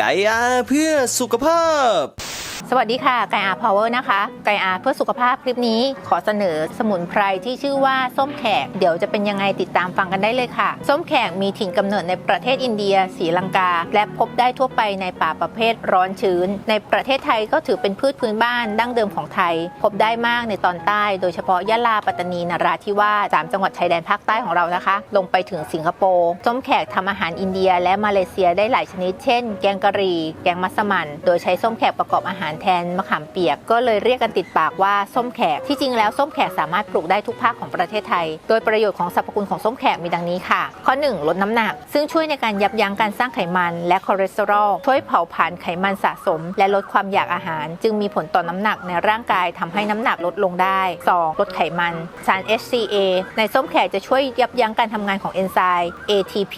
ไก่อาเพื่อสุขภาพ สวัสดีค่ะ ไก่อาพาวเวอร์นะคะ ไก่อาเพื่อสุขภาพคลิปนี้ขอเสนอสมุนไพรที่ชื่อว่าส้มแขก เดี๋ยวจะเป็นยังไงติดตามฟังกันได้เลยค่ะ ส้มแขกมีถิ่นกำเนิดในประเทศอินเดียศรีลังกา และพบได้ทั่วไปในป่าประเภทร้อนชื้น ในประเทศไทยก็ถือเป็นพืชพื้นบ้านดั้งเดิมของไทย พบได้มากในตอนใต้ โดยเฉพาะยะลาปัตตานีนราธิวาสสามจังหวัดชายแดนภาคใต้ของเรานะคะ ลงไปถึงสิงคโปร์ส้มแขกทำอาหารอินเดียและมาเลเซียได้หลายชนิด เช่น แกงกะหรี่ แกงมัสมั่นโดยใช้ส้มแขกประกอบอาหารแทนมะขามเปียก ก็เลยเรียกกันติดปากว่าส้มแขก ที่จริงแล้วส้มแขกสามารถปลูกได้ทุกภาคของประเทศไทย โดยประโยชน์ของสรรพคุณของส้มแขกมีดังนี้ค่ะ ข้อ 1 ลดน้ำหนัก ซึ่งช่วยในการยับยั้งการสร้างไขมันและคอเลสเตอรอล ช่วยเผาผลาญไขมันสะสม และลดความอยากอาหาร จึงมีผลต่อน้ำหนักในร่างกายทำให้น้ำหนักลดลงได้ 2. ลดไขมัน สาร HCA ในส้มแขกจะช่วยยับยั้งการทำงานของเอนไซม์ ATP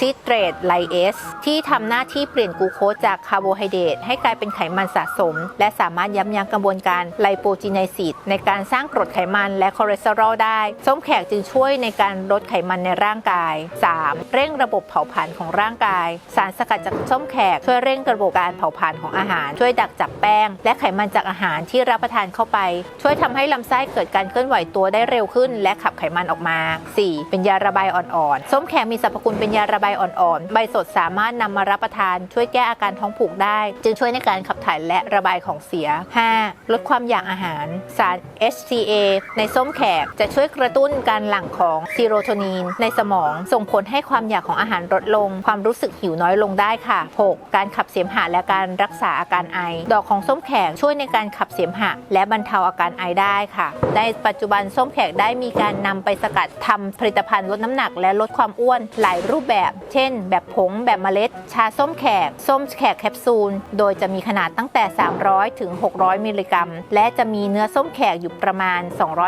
ซิเตรตไลเอสที่ทำหน้าที่เปลี่ยนกูโคสจากคาร์โบไฮเดรตให้กลายเป็นไขมันสะสม และสามารถยับยั้งกระบวนการไลโปจีไนซิสในการสร้างกรดไขมันและคอเลสเตอรอลได้ ส้มแขกจึงช่วยในการลดไขมันในร่างกาย 3. เร่งระบบเผาผลาญของร่างกาย สารสกัดจากส้มแขกช่วยเร่งระบบการเผาผลาญของอาหาร ช่วยดักจับแป้ง และไขมันจากอาหารที่รับประทานเข้าไป ช่วยทำให้ลำไส้เกิดการเคลื่อนไหวตัวได้เร็วขึ้น และขับไขมันออกมา 4. เป็นยาระบายอ่อนๆ ส้มแขกมีสรรพคุณเป็นยาระบายอ่อนๆ ใบสดสามารถนำมารับประทาน ช่วยแก้อาการท้องผูกได้ จึงช่วยในการขับถ่ายและระบายของเสีย 5. ลดความอยากอาหาร สาร HCA ในส้มแขกจะช่วยกระตุ้นการหลั่งของซีโรโทนินในสมองส่งผลให้ความอยากของอาหารลดลง ความรู้สึกหิวน้อยลงได้ค่ะ 6. การขับเสมหะและการรักษาอาการไอ ดอกของส้มแขกช่วยในการขับเสมหะ และบรรเทาอาการไอได้ค่ะ ในปัจจุบันส้มแขกได้มีการนำไปสกัดทำผลิตภัณฑ์ลดน้ำหนักและลดความอ้วนหลายรูปแบบเช่น แบบผงแบบเมล็ด ชาส้มแขก ส้มแขกแคปซูล โดยจะมีขนาดตั้งแต่ 300 ถึง 600 มิลลิกรัม และจะมีเนื้อส้มแขกอยู่ประมาณ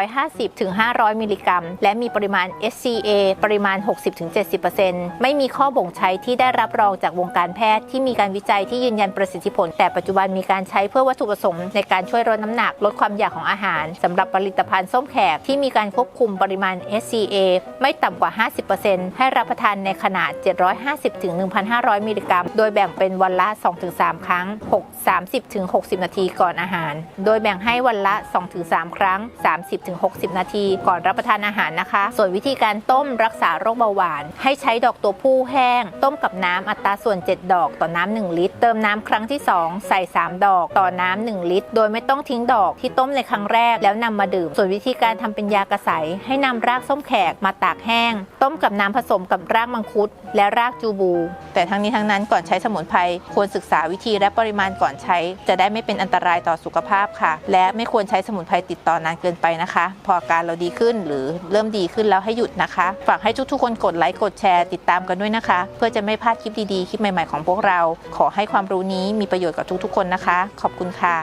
250 ถึง 500 มิลลิกรัม และมีปริมาณ SCA ปริมาณ 60ถึง70%ไม่มีข้อบ่งใช้ที่ได้รับรองจากวงการแพทย์ที่มีการวิจัยที่ยืนยันประสิทธิผล แต่ปัจจุบันมีการใช้เพื่อวัตถุประสงค์ในการช่วยลดน้ำหนักลดความอยากของอาหารสำหรับผลิตภัณฑ์ส้มแขกที่มีการควบคุมปริมาณ SCA ไม่ต่ำกว่า 50%ให้รับประทานในขนาด750 ถึง 1,500 มิลลิกรัม โดยแบ่งเป็นวันละ 2-3 ครั้ง 6 30ถึง60 นาทีก่อนอาหาร โดยแบ่งให้วันละ 2-3 ครั้ง 30ถึง60 นาทีก่อนรับประทานอาหารนะคะ ส่วนวิธีการต้มรักษาโรคเบาหวาน ให้ใช้ดอกตัวผู้แห้ง ต้มกับน้ำอัตราส่วน 7 ดอกต่อน้ำ1ลิตร เติมน้ำครั้งที่ 2 ใส่ 3 ดอกต่อน้ำ1ลิตร โดยไม่ต้องทิ้งดอกที่ต้มในครั้งแรกแล้วนำมาดื่ม ส่วนวิธีการทำเป็นยากระใสให้นำรากส้มแขกมาตากแห้ง ต้มกับน้ำผสมกับรากมังคุดและรากจูบู แต่ทั้งนี้ทั้งนั้นก่อนใช้สมุนไพรควรศึกษาวิธีและปริมาณก่อนใช้ จะได้ไม่เป็นอันตรายต่อสุขภาพค่ะ และไม่ควรใช้สมุนไพรติดต่อนานเกินไปนะคะ พออาการเราดีขึ้นหรือเริ่มดีขึ้นแล้วให้หยุดนะคะ ฝากให้ทุกๆคนกดไลค์กดแชร์ติดตามกันด้วยนะคะ เพื่อจะไม่พลาดคลิปดีๆคลิปใหม่ๆของพวกเรา ขอให้ความรู้นี้มีประโยชน์กับทุกๆ คนนะคะ ขอบคุณค่ะ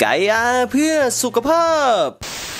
ไก่อาเพื่อสุขภาพ